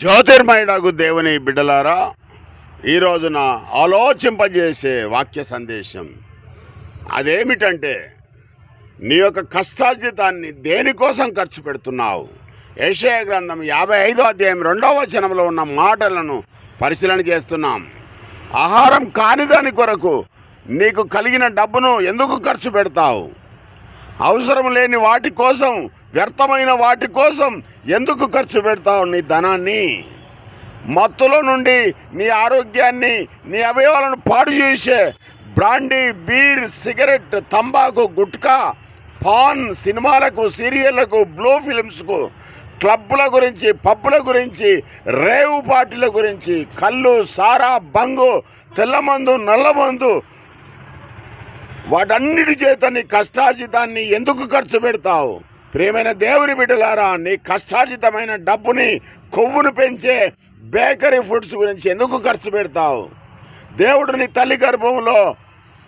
జ్యోతిర్మయుడకు దేవుని బిడ్డలారా ఈ రోజున ఆలోచింపజేసే వాక్య సందేశం అదేమిటంటే నీ యొక్క కష్టార్జితాన్ని దేనికోసం ఖర్చు పెడుతున్నావు? ఏషయ గ్రంథం యాభై ఐదో అధ్యాయం రెండవ వచనంలో ఉన్న మాటలను పరిశీలన చేస్తున్నాం. ఆహారం కానిదాని కొరకు నీకు కలిగిన డబ్బును ఎందుకు ఖర్చు పెడతావు? అవసరం లేని వాటి కోసం వ్యర్థమైన వాటి కోసం ఎందుకు ఖర్చు పెడతావు నీ ధనాన్ని? మత్తులో నుండి నీ ఆరోగ్యాన్ని నీ అవయవాలను పాడు చేసే బ్రాండీ బీర్ సిగరెట్ తంబాకు గుట్కా పాన్ సినిమాలకు సీరియళ్ళకు బ్లూ ఫిలిమ్స్కు క్లబ్బుల గురించి పబ్బుల గురించి రేవు పార్టీల గురించి కళ్ళు సారా బంగు తెల్లమందు నల్లమందు వాటన్నిటి చేత నీ కష్టాజితాన్ని ఎందుకు ఖర్చు పెడతావు? ప్రియమైన దేవుని బిడ్డలారా నీ కష్టాజితమైన డబ్బుని కొవ్వును పెంచే బేకరీ ఫుడ్స్ గురించి ఎందుకు ఖర్చు పెడతావు? దేవుడు నీ తల్లి గర్భంలో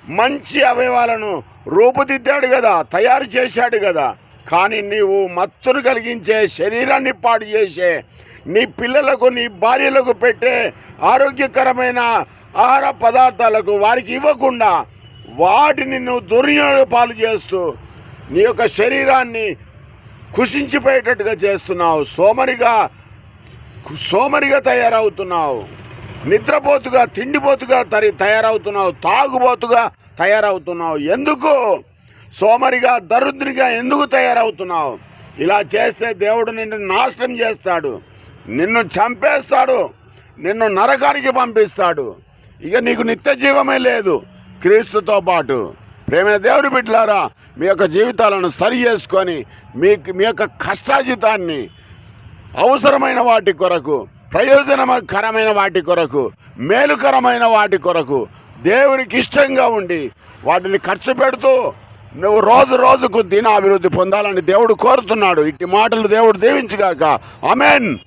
మంచి అవయవాలను రూపుదిద్దాడు కదా తయారు చేశాడు కదా. కానీ నీవు మత్తును కలిగించే శరీరాన్ని పాడు చేసే నీ పిల్లలకు నీ భార్యలకు పెట్టే ఆరోగ్యకరమైన ఆహార పదార్థాలకు వారికి ఇవ్వకుండా వాటిని నువ్వు దుర్వినియోగ పాలు చేస్తూ నీ యొక్క శరీరాన్ని కుషించిపోయేటట్టుగా చేస్తున్నావు. సోమరిగా సోమరిగా తయారవుతున్నావు. నిద్రపోతుగా తిండిపోతుగా తరి తయారవుతున్నావు. తాగుబోతుగా తయారవుతున్నావు. ఎందుకు? సోమరిగా దరిద్రిగా ఎందుకు తయారవుతున్నావు? ఇలా చేస్తే దేవుడు నిన్ను నాశనం చేస్తాడు. నిన్ను చంపేస్తాడు. నిన్ను నరకానికి పంపిస్తాడు. ఇక నీకు నిత్య జీవమే లేదు. క్రీస్తుతో పాటు ప్రేమైన దేవుడు బిడ్డలారా మీ యొక్క జీవితాలను సరి చేసుకొని మీ మీ యొక్క కష్టాజితాన్ని అవసరమైన వాటి కొరకు ప్రయోజనకరమైన వాటి కొరకు మేలుకరమైన వాటి కొరకు దేవునికి ఇష్టంగా ఉండి వాటిని ఖర్చు పెడుతూ నువ్వు రోజు రోజుకు దిన అభివృద్ధి పొందాలని దేవుడు కోరుతున్నాడు. ఇట్టి మాటలు దేవుడు దీవించుగాక. అమెన్